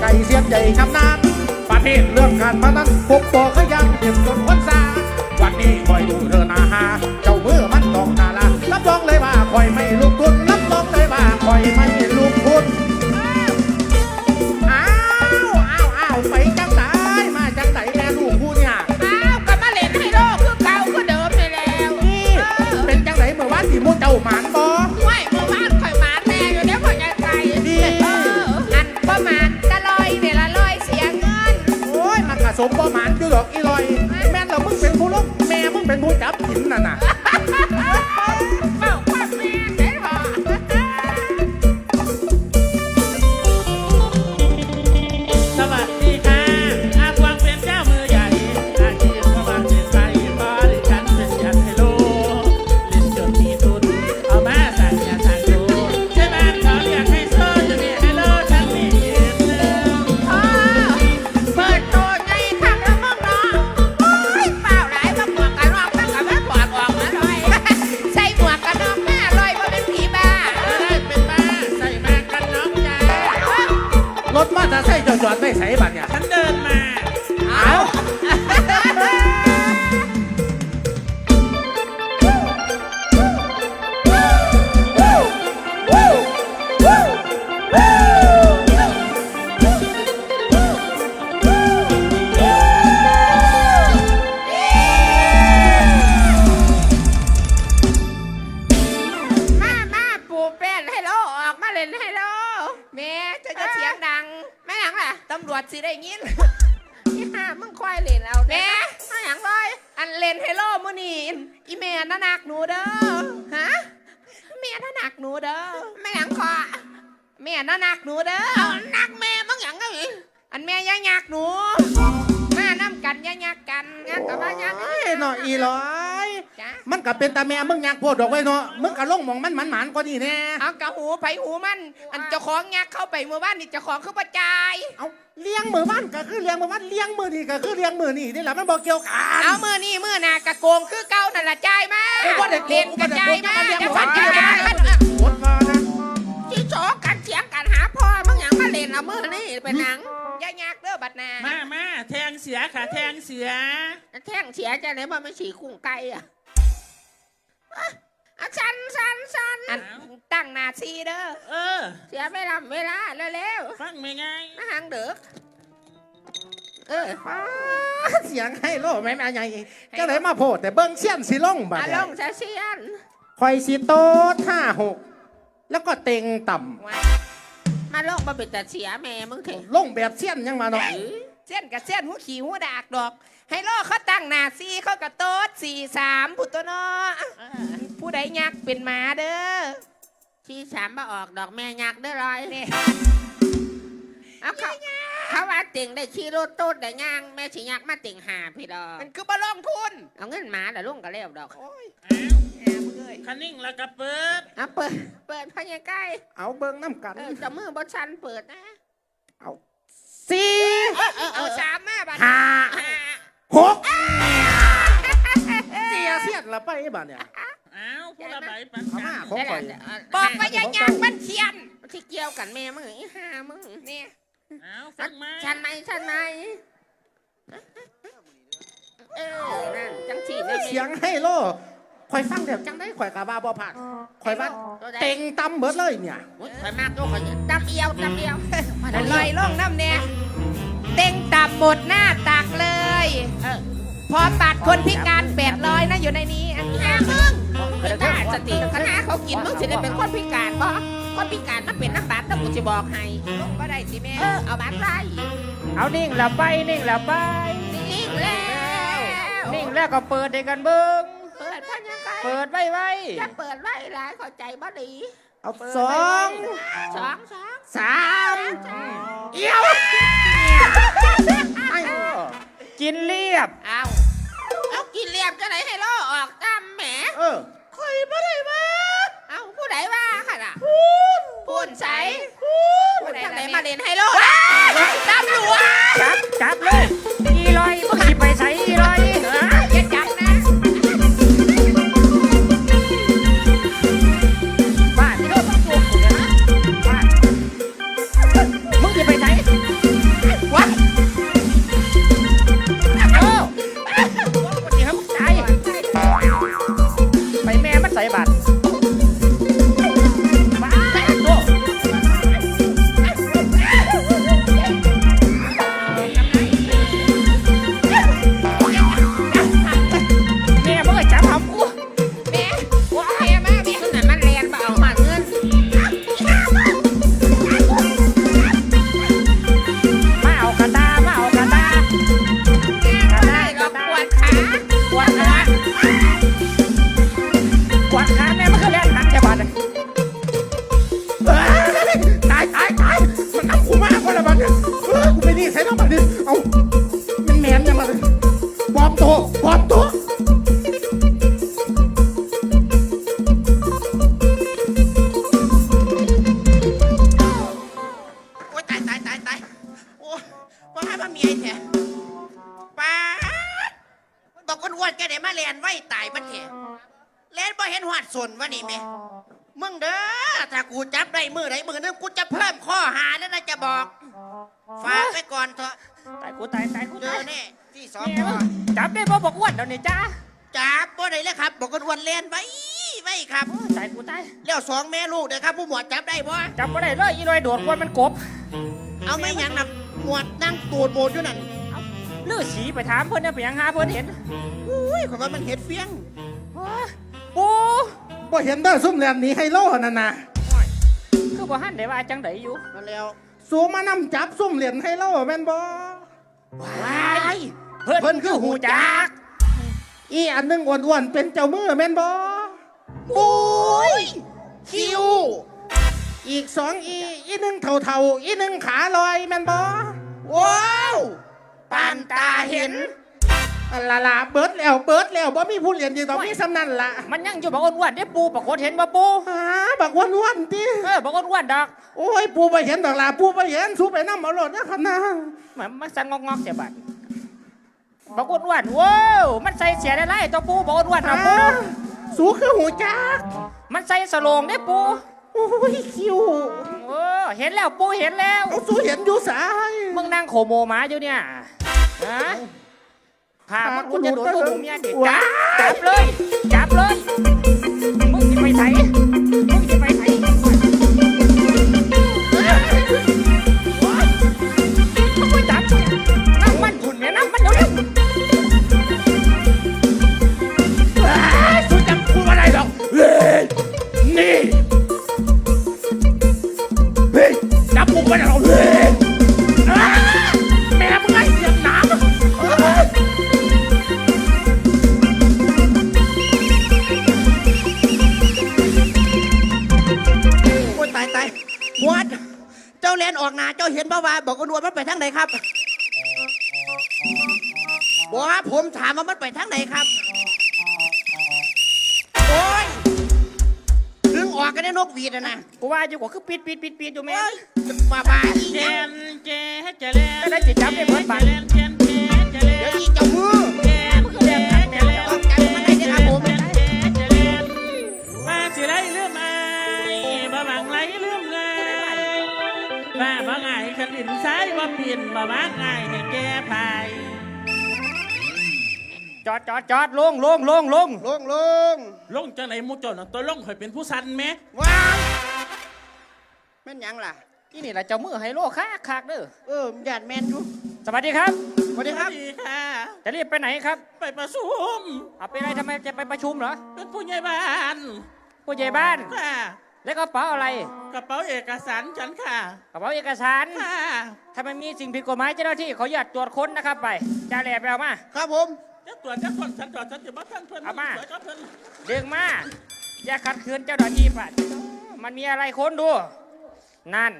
ไก่เสียนใหญ่ชำนาญประเทศเรื่องการพนันผมบอกเขายังเด็กจนคนซาวันนี้คอยดูเธอนาหาเจ้ามือมันต้องนาลารับรองเลยว่าคอยไม่ลุกทุนรับรองเลยว่าคอยไม่ แม่จะจะเสียงดังแม่หยังล่ะตำรวจสิได้ยินนี่ห่ามึงควายเล่นเอาแม่ไม่หยังเลยอันเล่นไฮโลมื้อนี้อีแม่น่านักหนูเด้อฮะแม่น่านักหนูเด้อแม่หยังขอแม่น่านักหนูเด้อเอานักแม่มึงหยังไงอันแม่ย่ายักหนูมาน้ำกันย่ายักกันงักกับว่ายักเอ้ยเนาะอีลอยจ้ะ มันก็เป็นตาแม่มึงอยากโพดดอกไว้เนาะมึงก็ลงหมองมันหมันหมันกว่านี่แน่เอากระหูไผหูมัน อันเจ้าของงักเข้าไปเมื่อวานนี่เจ้าของคือประจาย เอาเลี้ยงมือบ้านก็คือเลี้ยงมือบ้านเลี้ยงมือนี่ก็คือเลี้ยงมือนี่นี่แหละมันบอกเกี่ยวกัน เอามือนี่มือหนากระโกงคือเก่านั่นละจ่ายมากูบ่ได้โกงเล่นกระจายมากูบ่ได้โกงจะฟันกูจะบ่ได้ได้โกงหมดมานะที่โฉกันเสียงกันหาพ่อมึงหยังมาเล่นเอามือนี่เป็นหนังอย่ายักเด้อบัดนามามาแทงเสือค่ะแทงเสือ แท่งเสียใจไหนมาไม่ฉีกุ้งไก่อะ อะอะสันสันสันอันตั้งหนาซีเด้อ เออ เสียเวลาเวลาเร็วฟังไม่ไงๆนะหางเด็กเอออ้าเสียงให้โลแม่แม่ใหญ่จังไหนมาโพดแต่เบิ้งเสี้ยนสิลงบัดอาเนี่ลยงเสียเสียนคอยสิโตห้าหกแล้วก็เต็งต่ว่ามาลงมาเป็นแต่เสียแม่มึงเถอะำลงแบบเสี้ยนยังมาเนาะเส้นกับเส้นหัวขี่หัวดากดอก ให้ล่อเขาตั้งหนาซีเขากระโต๊ดสี่สามพุทธเนาะผู้ใดยักเป็นหมาเด้อสี่สามมาออกดอกแม่ยักเด้อลอยนี่เอาเขาเขาว่าเต่งได้ขี่รถตูดได้ย่างแม่ชิยักมาเต่งหาพี่ดอกมันคือบ่ลงทุนเอาเงินหมาแต่ลุงก็เลี้ยวดอกโอ้ยแอบมึงเลยคันนิ่งแล้วก็เปิดเอาเปิดเปิดพญาใกล้เอาเบิ้งน้ำกัน เออจะมือบนชันเปิดนะเอาสี่เออเออเอาสามมาบัดห้า ห้า หกเสียเสียนละไปบัดเนี่ยอ้าวผู้ละใบปันเอากัมานของข่อยบอกว่าอย่ายักมันเทียนที่เกี่ยวกันแม่มึงอีห่ามึงเนี่ยอ้าวฟังไหมชันไหมชันไหมเออนั่นจังสีเลยเสียงให้โลข่อยฟังเดี๋ยวจังได้ข่อยกะบาบ่ผ่านข่อยว่าเต็งตำเบิดเลยเนี่ยคอยมากโยกคอยดำเอียวดำเอียวลอยล่องน้ำเนี่ย เต็งตับหมดหน้าตักเลยพร้อมบัตรคนพิการแปดร้อยนะอยู่ในนี้อันนี้มึงคือได้สติคณะเขากินมึงสิได้เป็นคนพิการบ่คนพิการมันเป็นน้ำบัตรต้องกูจะบอกให้ลูกก็ได้สิแม่เออเอาบัตรไปเอานิ่งแล้วไปนิ่งแล้วไป นิ่งแล้วนิ่งแล้วก็เปิดให้กันเบิ้งเปิดพันยังไงเปิดไว้ไว้จะเปิดไว้หลายเข้าใจบ่ดี เอาสองสองสองสามเอี้ยวไอ้กินเรียบ เอาเอากินเรียบจะไหนให้ล่อออกตามแหมเออคอยบ่ได้ว่า เอาผู้ใดว่าค่ะน่ะพูนพูนใสพูนทางไหนมาเล่นไฮโลต เล่นบ่เห็นหวาดสนวะนี่แม่มึงเด้อถ้ากูจับได้มือไหนมือนึงกูจะเพิ่มข้อหาแล้วนะจะบอก ฝากไปก่อนเถอะตายกูตายตายกูเจตาอยแน่ที่สองแม่มึงจับได้บ่บอกอ้วนเดี๋ยวนี้จ้าจับบ่ได้เลยครับ บอกคนอ้วนเล่นไว้ไว้ครับ ตายกูตายแล้วสองแม่ลูกเด้อครับ ผู้หมวดจับได้บ่จับบ่ได้เลยอีลอยโดดกวนมันกบเอาไม่หยังนะหมวดนั่งตูดโบดอยู่นั่นลือสีไปถามเพิ่นเนี่ยไปหยังหาเพิ่นเห็นอุ้ยขอยว่ามันเห็ดเฟี้ยง ปูบ่เห็นได้อซุ่มแลนหนีให้โลนั่นน่ะคือบ่หันได้ว่าจังไดอยู่มาแล้วสูมานำจับซุ่มเหรียญให้โลแม่นบ่ว้ายเพิ่นคือหูจัก อีอันหนึงอ้วนๆเป็นเจ้ามือแม่นบ่ปุ้ยคิว อีกสองอีอีหนึงเท่าๆอีหนึงขาลอยแม่นบ่ว้าวปานตาเห็น อันละละเบิดแล้วเบิดแล้วบ่มีผู้เรียนอยู่ตรงนี้สำนั่นละมันยังอยู่บอกอ้วนๆได้ปูปรากฏเห็นบ่ปูหาบักอ้วนๆติเออบอกอ้วนๆดอกโอ้ยปูไปเห็นดอกลาปูไปเห็นสูไปน้ำเอารถนะครับนะเหมือนมันสั่งงอกๆเสียบัดบอกอ้วนๆว้าวมันใส่เสียได้ไรตัวปูบอกอ้วนๆนะปูหาสูคือหูจักมันใส่สโลงได้ปูโอ้ยคิวเออเห็นแล้วปูเห็นแล้ว เอาสูเห็นอยู่สายมึงนั่งโขโมหมาอยู่เนี่ยฮะ พามันคุณจะโดนตัวหมูเมียเด็กจับจับเลยจับ ดึงออกกันได้นกหวีดอะนะๆกูว่าอยู่กว่าคือปิดปิดปิดปิดอยู่แม่เอ้ยมาบาอีเจเนี่ยนเจเจเลนได้จิจับได้เบิดบาทเจเลนเจนเจเจเลเดี๋ยวนอีเจ้ามือเจนเจเจเลนต้องจับมันได้เลยครับผมเจเจเจเลนว่าสิไรเรื่องไอ้บ่บังไรเรื่องไงว่าบ่ไงขันดินซ้ายว่าปิ่นบ่บังไงให้แก้ไผ จอดจอดจอดลงลงลงลงลงลงลงจังไหนหมูจนตัวลงข่อยเป็นผู้สันแหมว้าวแม่นหยังล่ะ ที่นี่แหละเจ้ามือไฮโลคักคักเด้อเออหยาดแมนอยู่สวัสดีครับ สวัสดีครับสวัสดีค่ะ จะรีบไปไหนครับไปประชุม เอาไปอะไรทำไมจะไปประชุมเหรอเป็นผู้ใหญ่บ้านผู้ใหญ่บ้าน ค่ะ แล้วกระเป๋าอะไรกระเป๋าเอกสารฉันค่ะ กระเป๋าเอกสารค่ะ ถ้ามันมีสิ่งผิดกฎหมายเจ้าหน้าที่เขาอยากตรวจค้นนะครับไปจ่าแหลบไปเอามา ครับผม จะตรวจจะคนฉันตรวจฉันจะมาท่านเพื่อนเอามาตรวจก็เพื่อนดึงมา อย่าขัดขืนเจ้าหน้าที่ป่ะมันมีอะไรค้นดู นั่น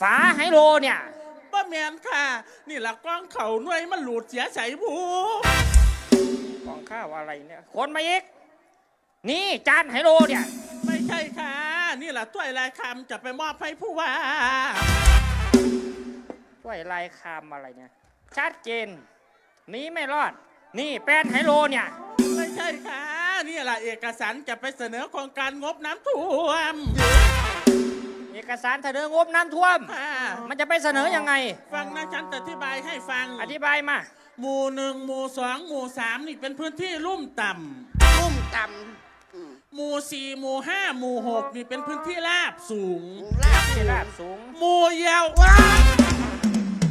ฝาไฮโลเนี่ย ป้าแมนค่ะ นี่หลักกล้องเขาหน่วยมันหลุดเสียใส่ผู้กองข้าวอะไรเนี่ยค้นมาอีก นี่จานไฮโลเนี่ย ไม่ใช่ค่ะ นี่แหละถ้วยลายคำจะไปมอบให้ผู้ว่า ด้วยลายคำอะไรเนี่ย ชัดเจน หนี้ไม่รอด นี่แป้นไฮโลเนี่ย ไม่ใช่ค่ะนี่แหละเอกสารจะไปเสนอโครงการงบน้ำท่วมเอกสารเสนองบน้ำท่วม ค่ะมันจะไปเสนอยังไง ฟังนะฉันจะอธิบายให้ฟัง อธิบายมาหมู่หนึ่งหมู่สองหมู่สามนี่เป็นพื้นที่ลุ่มต่ลุ่มต่ำอืมำหมู่สี่หมู่ห้าหมู่หกนี่เป็นพื้นที่ราบสูงลาบที่ราบสูง หมู่เยาวว้าว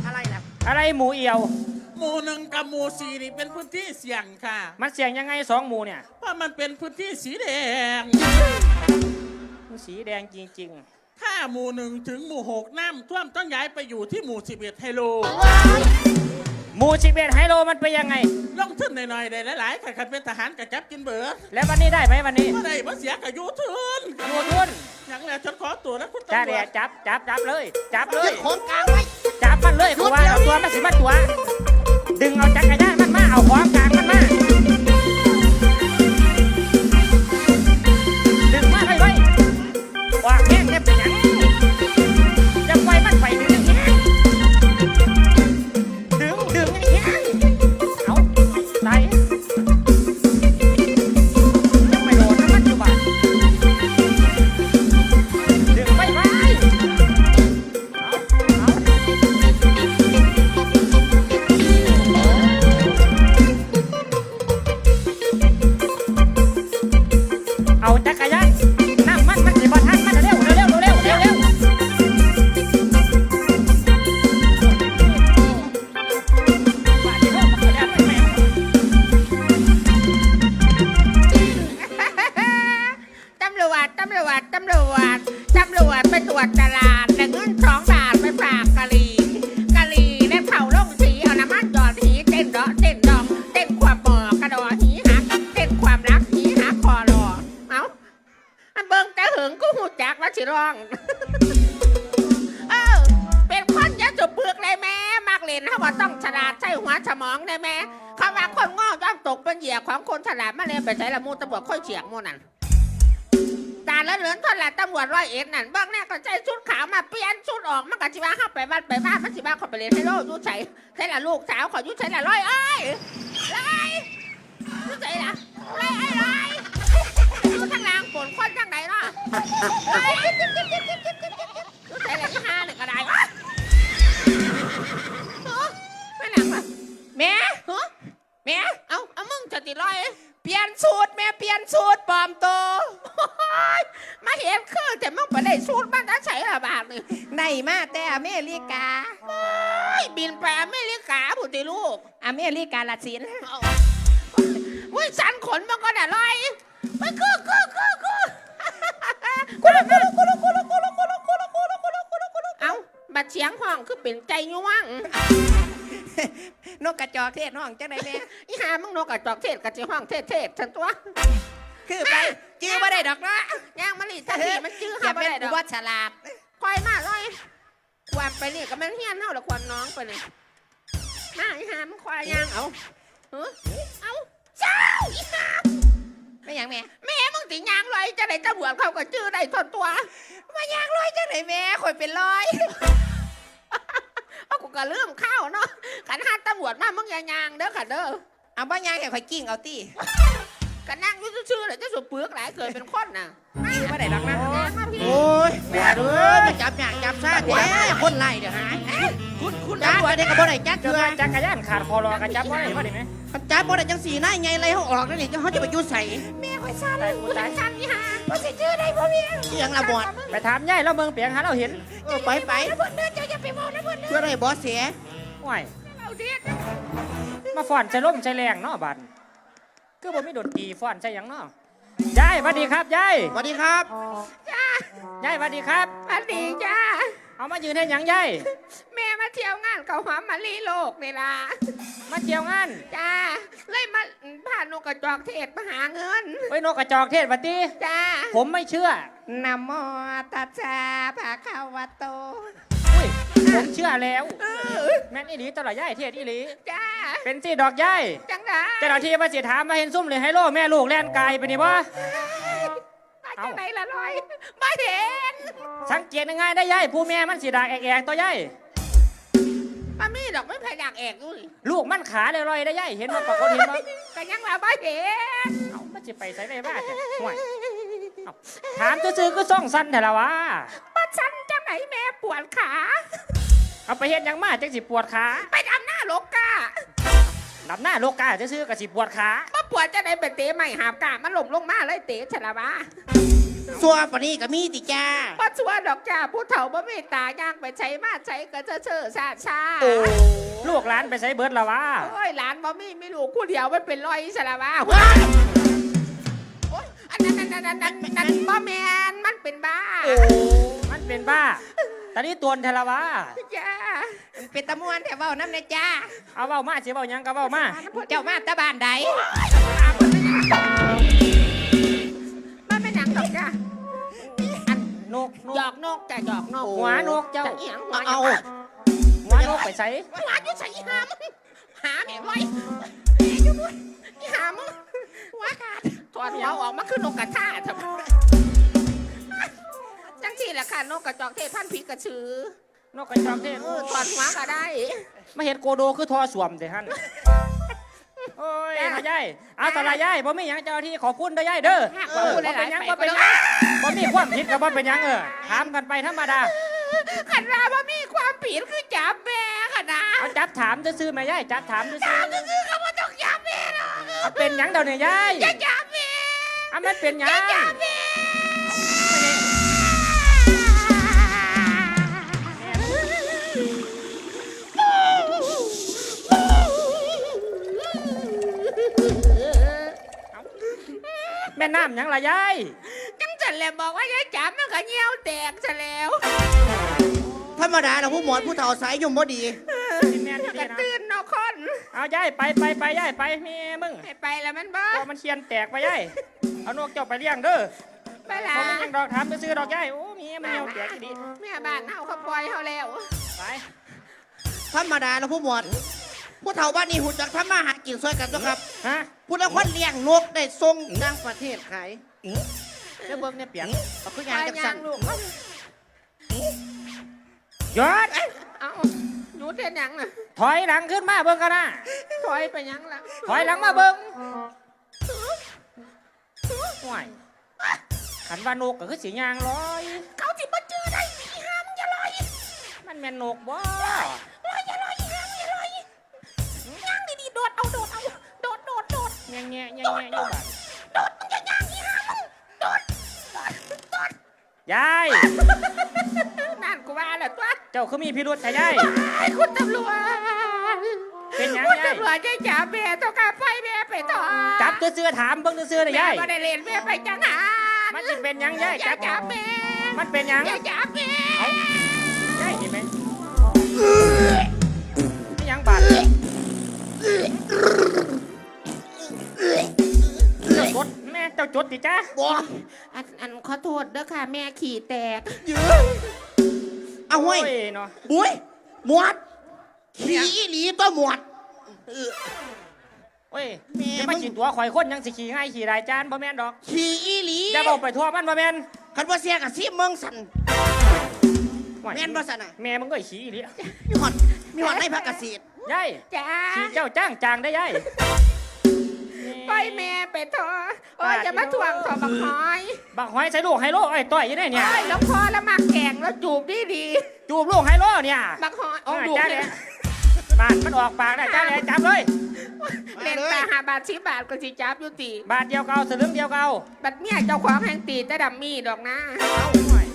อะไรนะอะไรหมูเอียว หมู่หนึ่งกับหมู่สี่นี่เป็นพื้นที่เสี่ยงค่ะ มันเสียงยังไงสองหมูเนี่ยเพราะมันเป็นพื้นที่สีแดง มันสีแดงจริง ถ้าหมู่หนึ่งถึงหมู่หกน้ำท่วมต้องย้ายไปอยู่ที่หมู่สิบเอ็ดไฮโลๆ หมูสิบเอ็ดไฮโลมันเป็นยังไง ลงทุนหน่อยๆได้หลายๆขันเป็นทหารกับจับกินเบิร์ดแล้ววันนี้ได้ไหมวันนี้ก็ได้มาเสียกับยูทุนยูทุนอย่างแล้วฉันขอตัวนะคุณจ้าตำรเดีวยจจับจับจับเลย จับเลยึย ดของกลางไว้จับไปมันเลยกูว่าเอาตัวมันสิมาตัว ดึงเอาจักรยานมันมาเอาของกลางมัน ต้องฉลาดใช้หัวสมองได้แม่เขาว่าคนโง่ย่อมตกเป็นเหยื่อของคนฉลาดมาเลยไปใช้ละมูตำรวจค่อยเฉียงมูนั่นตาแล้วเหลือนทนละตำรวจร้อยเอ็ดนั่นเบ้างแน่ก็ใจชุดขาวมาเปลี่ยนชุดออกมันก็จิว่าเข้าไปบ้านไปบ้านมันสิบ้าเขาไปเรียนให้โลกอยุ่ใส่ใช่ละลูกสาวขออยุ่ใส่ละร้อยเอ้ยร้อยอยุ่ใส่ละร้อยเอ้ยร้อยอยู่ทางล่างฝนคนทางไหนเนาะร้อยอยุ่ใส่ละที่ห้าหนึ่งก็ได้วะเออไม่ หนักอะแม่ฮะแม่เอาเอามึงจะติดร้อย เปลี่ยนสูตรแม่เปลี่ยนสูตรปลอมตัวโอ๊ยมาเห็นคือแต่มึงไปได้สูตรมันจะใช้ละบาทนี่ในมาแต่อเมริกาโอ้ยบินไปอเมริกาผู้ติลูกอเมริกาละสินวุ้ยสันขนมันก็ได้ลอยไปคือคือคือคือกุลุกุลุกุลุกุลุกุลุกุลุกุลุกุลุกุลุกุลุกุลุเอ้าบัดเสียงห้องคือเป็นใจย่วง นกกระจอกเทศห้องจังไดแม่อีหามึงนกกระจอกเทศกระจิห้องเทศเทศฉันตัว คือไปจื้อบ่ได้ดอกเนาะย่างมะลิทันทีมันจื้ออเข้าย่าไปเป็นได้ดกูอกว่าฉลาดคอยมาเลยควานไปนี่ก็มันเฮี้ยนเท่าละควานน้องไปเลยมาอีหามึงควายย่างเอาเออเอาเจ้าอีหาไม่หยังแม่แม่มึงติย่างลอยจะได้ตำรวจเขาก็จื้อได้ทนตัว มาย่างร้อยจังไหนแม่ข่อยเป็นร้อยเอา กูก็เริ่มเข้าวเนาะขันห้าตำรวจมามึงอย่าย่างเด้อค่ะเด้อเอาบ่ย่างให้ข่อยกิ้งเอาติก็นั่งอยุ่ซื่อๆเลยจะสุเปลือกหลายเกิดเป็นคนน่ะจื้อบ่ได้ดอกนะแม่มาพี่โอ้ยแม่เอ้ยมาจับหยางจับซ่าแท้คนไล่เดี๋ยวหายคุณคุณจับบ่ได้ก็บ่ได้จักเจอเทื่อจักรยานขาดคอรอกระจับไว้ว่าได้ไหม คันจับบ่ได้จังสีหน้าไงไรเขาออกแล้วนี่จังเขาจะไปอยู่ใส่แม่คอยสั่นกูสั่นสั่นอีหาว่าสิจื้อได้พ่อเมียเสียงละบอดไปถามยายแล้วเมืองเปียงหาเราเห็นเออไปไปนะเพื่อนเด้อเจ้าอย่าไปมองนะเพื่อนเด้อเพื่ออะไรบอสเสียว้ายเอาเด็ดมาฟ้อนใจล่มใจแรงเนาะบัดก็บ่มีดนตรีฟ้อนใจหยังเนาะยายสวัสดีครับยายสวัสดีครับจ้ายายสวัสดีครับสวัสดีจ้าเอามายืนให้หยังยายแม่มา เที่ยวงานเขาหอมมาลีโลกนี่ล่ะมาเที่ยวงานจ้าเลยมาผ่านนกกระจอกเทศมาหาเงินไว้ยนกกระจอกเทศวัดดีจ้าผมไม่เชื่อนะโมตัสสะภะคะวะโตอุ้ยผมเชื่อแล้ว เออแม่นอีหลีตลอดยายเทศอีหลี จ้าเป็นสิดอกยายจังไดเจ้าหน้าที่มาสิถามมาเห็นซุ่มเลยให้โลแม่ลูกแล่นไกลไปนี่บ่มาจังไหนล่ะลอยมาเห็นสังเกตง่ายๆได้ยายผู้แม่มันสีดากแอกๆตัวยาย มามีดอกไม่ไผ่ดักแอกอยู่นี่ลูกมันขาเลยลอยได้ยายเห็นมันปรากฏเห็นบ่ก็ยังว่ามาเห็นเอ้ามันสิไปใส่ได้บ้าแต่ห่วยเอ้าถามซื่อๆก็ซ่องสั้นแต่ละวะปัดฉันจังไหนแม่ปวดขา เอาไปเฮ็ดหยังมาจังสิปวดขาไปดำหน้าโลกกาดับหน้าโลกาซื่อๆก็สิปวดขา มาปวดจะได้เป็นเตะใหม่หาบกามันหล่มลงมาเลยเตะฉลาบา สัวปานนี้ก็มีติจ้าปัดชัวดอกจ้าผู้เฒ่าบ่มีตาย่างไปใช้มาใช้ก็จะเชื่อชาชาลูกหลานไปใส่เบิดละวะโอ้ยหลานบ่มีไม่รู้คู่เดียวมันเป็นรอยฉลาบาเฮ้ยโอ้ยอันนั้นนั่นนั่นนั่นนั่นบ่แมนมันเป็นบ้ามันเป็นบ้า ตอนนี้ตวนเทละวะจ้าเป็นตะมวนแต่เว้าน้ำในจ้าเอาเว้ามาสิเว้าหยังก็เว้ามาเจ้ามาตะบานใดมันเป็นหนังดอกจ้า อันนกนหยกอกนกจ้ะหยอกนกหัวนกเจ้าจะเอียงหัวเอานกหัวนนกไปใส่หวานอยู่ใส่อีหามึงหาแม่ไว้แม่อยู่ด้วยอีหามึงว่าขาดถอดหัวออกมาคือนกกระทาทำไมจังที่แหละค่ะนกกระจอกเทศพันธุ์ผีกระชือนกกระจอกเทศเออถอดหัวก็ได้มาเห็นโกโดคือทอสวมเด้ฮั่นโอ้ยนายยายเอาตลายายบ่มีหยังเจ้าที่ขอบคุณเด้อยายเด้อหากเอว่าอพูดหบ่ลาเป็ยนหยังๆบ่ไปเป็นหยัง บ่มีความผิดกับบ่เป็นหยังเออถามกันไปธรรมดา ขันราว่ามีความผิดคือจับแม่ค่ะนะเอาจับถามซื่อๆแม่ยายจับถามซื่อจับก็คือเขาว่าต้องจับแม่หรอกๆเอาเป็นหยังเดี๋ยวนี้ยายอย่าจับแม่เอามันเป็นหยัง จับแม่แม่น้ำหยังล่ะยายจังจัน แหละบอกว่าอย่าจับมันก็เงี้ยวแตกซะแล้วธรรมดาเราผู้หมวดผู้เฒ่าสายยุ่มบ่ดีแม่นก็ดีๆนะตื่นเนอกคนเอายายไปไปไปยายไปแม่มึงให้ไปแล้วมันบ่ตัวมันเคียนแตกไปยายเอานกเจ้าไปเลี้ยงเด้อไปละบ่มีหยังดอกถามซื่อๆดอกยายโอ้มีมันเหี่ยวแตกดีแม่บ้านเฮาเขาปล่อยเฮาแล้วไปธรรมดาเราผู้หมวดผู้เฒ่าบ้านนี้หูจักทำมาหากินซอยกันตัวครับฮะผู้ละคนเลี้ยงนกได้ส่งต่างประเทศขาย เดี๋ยวเบิ่งเนี่ยเปียงเอาขึ้นไปยางจังย่าสังนลูกยอดเอาหนูเทียนหยังน่ะถอยหลังขึ้นมาเบิ่งกันนะถอยไปหยังล่ะถอยหลังมาเบิ่งห่วยขันว่านกก็คือสียางลอยเขาสิบ่จื้อได้มีห้ามอย่าลอย มันแม่นนกบ่ลอยอย่าลอยห้ามอย่าลอยย่างดีๆโดดเอาโดดเอาโดดโดดโดดแง่แง่แง่แง่อยู่บ้า ยายนั่นกูว่าแล้วตัวเจ้าคือมีพิรุษใช่ยายไอ้คุณตำรวจเป็นหยังคุณยายตำรวจจะจับแม่ต้องการไปแม่ไปต่อจับเสื้อๆถามเบิ่งเสื้อๆเลยแม่ยายก็ได้เล่นแม่ไปจังหามันจะเป็นหยังยายอย่าจับจับแม่มันเป็นหยังอย่าจับแม่ยายเห็นไหมไม่หยังบาดเจ้าจดแม่เจ้าจดดิจ้าบ่ อันอันขอโทษเด้อค่ะ แม่ขี่แตกเอาห้วยเนาะบุ้ยหมวดขี่อีหลีตัวหมวดเออ โอ้ยแม่จะมึมางขี่ตัวข่อยคนยังสิขี่ง่ายขี่รายจานบ่แม่นดอกขี่อีหลีอย่าบอกไปทั่วมันบ่แม่นคันว่าเสียกับซีเมืองสัน โอ้ยแม่นบ่สันน่ะ แม่มึงก็ขี่อีหลีมีหอดมีหอดในพักเกษตรยายจ้าขี่เจ้าจ้างจางได้ยาย ไปแม่ไปเถอะโอ้ยจะมาทวงถอบักหอยบักหอยใส่ลูกไฮโลไอ้ต่อยอยี่ได้เนี่ย โอ้ยแล้วพอแล้วมาแข่งแล้วจูบดีดีจูบลูกไฮโลเนี่ยๆบักหอยโอ้อ่าดูจ้าเลเลยยบาดมันออกปากได้จ้าเลยจับเลย เล่นตาหาบาทสิบาทก็สิจับอยู่ตีบาทเดียวเก่าสลึงเดียวเก่าบัดเมียเจ้าของแห่งตีแต่ดัมมี่ดอกนะเอาหน่อย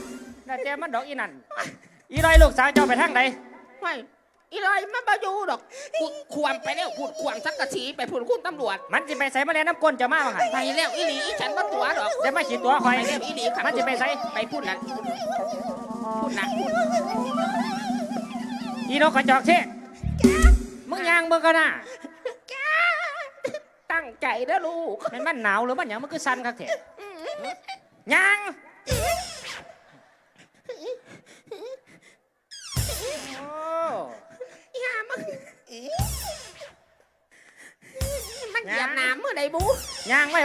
ได้แต่มันดอกอีนั่นอีลอยลูกสาวเจ้าไปทางไหน ห้ย อีลอยมันบาอยู่ดอกพูดควมไปแล้วพูดควมสักกะสีไปพูดคุณตำรวจ มันจะไปใส่มาแล้วน้ำก้นจะมาบ้างไงไปแล้วอีหลีอีฉันมาตัวดอกจะมาขีดตัวคอยไปแล้วอีหลีขับมันจะไปใส่ไปพูดนะพูดนะอีนกกระจอกเทศมึงยางมึงกันนะตั้งใจนะลูกมันมันหนาวหรือมันหยังมันคือสั่นครับเถอะยาง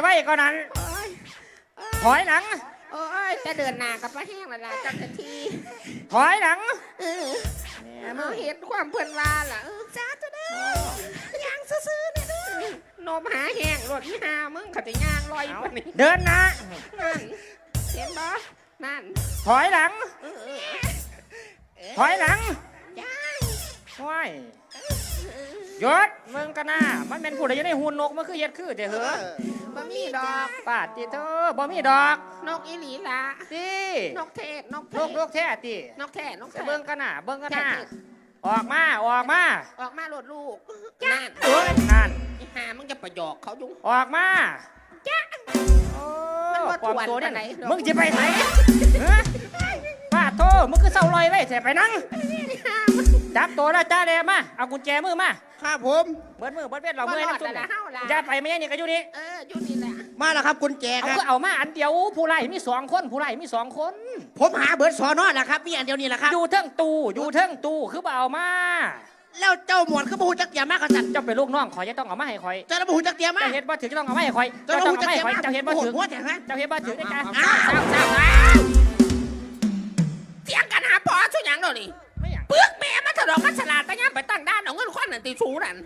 ไว้ไว้ก่อนนั้นโอ้ยถอยหลัง โอ้ยจะเดินหน้ากับป้าแห้งและล่ะจังทันทีถอยหลังเออแม่เอามึงเห็นความเพื่อนว่าล่ะเออจ้าจะเด้อย่างซื่อๆเนี่ยเด้อนมหาแห้งรถที่หามึงเขาจะย่างลอยเอากว่านี้เดินหนะ นั่นเห็นบ่นั่นถอยหลัง เออเออถอยหลังจ้าว้ายหยศมึงกันนะมันเป็นผู้ใดอยู่ในหุ่นนกมันคือเย็ดคือเด้อเหรอ บ่มีดอกปาดติเธอบ่มีดอกนกอีหลีละตินกเทศนกเทลูศกลูกแท้ตินกแท้นกจะแท้เบิ่งกันน่ะเบิ่งกันแท้น่ะเทศออกมาออกมาออกมาโหลดลูกนั่นเอ้ยนั่นอีหามึงจะประหยอกเขาจุงออกมาจ้าโอ้มันบ่ความทวนตัวเนี่ยปานใดดอก มึงจะไปไหนฮะป้าโทมึงคือเศร้าลอยไว้เสียไปนั่ง อีหามึงจับตัวแล้วจ้าเลยมา เอากุญแจมือมา ครับผม เบิดมือเบิดเวทเราเมื่อยบ่รอดน้ำซุปแล้วล่ะเฮาล่ะอย่าไปไม่ใช่นี่ก็อยู่นี่ เอออยู่นี่แหละมาแล้วครับกุญแจเอาครับ ก็เอามาอันเดียวผู้ไล่มีสองคนผู้ไล่มีสองคน ผมหาเบิร์ดสอนอแล้วครับมีอันเดียวนี่แหละครับ อยู่เทิงตู้อยู่เทิงตู้คือบ่เอามา แล้วเจ้าหมวดคือบูจักเตียมากกษัตริย์เจ้าเป็นลูกน้องขอยจะต้องเอามาให้คอยเจ้าระบูจักเตียมาเจ้าเห็นบ่ถือจะต้องเอามาให้คอยเจ้าเจ้าระต้องบูเอาจักมาให้เตียคอยมาเจ้าเห็นบ่ถือหัวแต่ฮะเจ้าเห็นบ่ถือได้จ้ะอ้าวเศร้าเศร้าอ้าวเถียงกันหาพอชุดหยังเดี๋ยวนี้ไม่อยากเปลือกแม่มันถลอกมันฉลาดไปย่ำไปตั้งด้านเอาเงินควันนั่นตีชูนั่น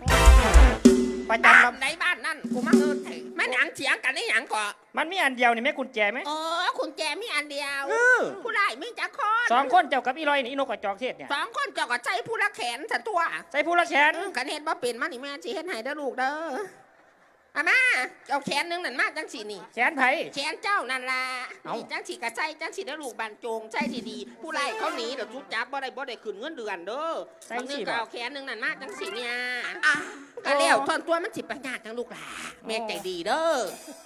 ประบ้าจำนในบ้านนั่นกูมาเงินไถแม่หนังเถียงกันได้หยังก่อมันมีอันเดียวนี่แม่กุญแจไหม เออคุณแจมีอันเดียวเออ ผู้ไล่มีจักคนสองคนเจ้ากับอีลอยนี่อีนกกับจอกเทศเนี่ย สองคนเจ้าก็ใจผู้ละแขนสัตัว ใส่ผู้ละแขน กันเห็นว่าเป็นมันนี่แม่จีเห็นให้เด้อลูกเด้อ อามาเอาแขนหนึงนั่นมาจังสีนี่ แขนไผ แขนเจ้านั่นล่ะเอ้า นี่จังสีกระใจจังสีเด้อลูกบานโจงใจทีดีผู้ไล่เขาหนีเดี๋ยวทุบจับบ่ได้บ่ได้ขึ้นเงินเดือนเด้อใส่บางนึสิงบ่ ก็เอาแขนหนึงนั่นมาจังสีเนี่ยก็แล้วทอนตัวมันสิไปยากจังลูกหล่ะแม่ใจดีเด้อ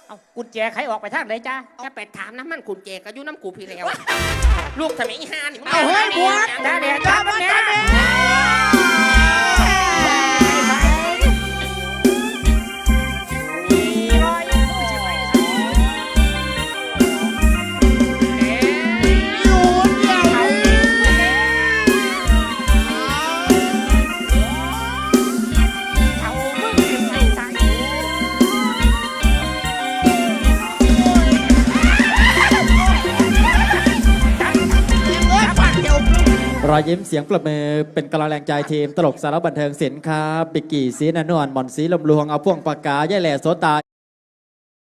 เอากุญแจใครออกไปทางไหนจ้าจะไปถามน้ำมันคุณเจก็อยู่น้ำกูพี่แล้ว ลูกทำไมอีห่านี่มึงเอาเฮ้ยบวช จ้าเดี๋ยวจ้าแม่เรอยยิ้มเสียงปรบมือเป็นกำลังแรงใจทีม ตลกสารบันเทิงศิลป์ครับบิกกี้สีนันนวลหมอนสีลมลวงเอาพ่วงปากกาแย่แหล่โสตา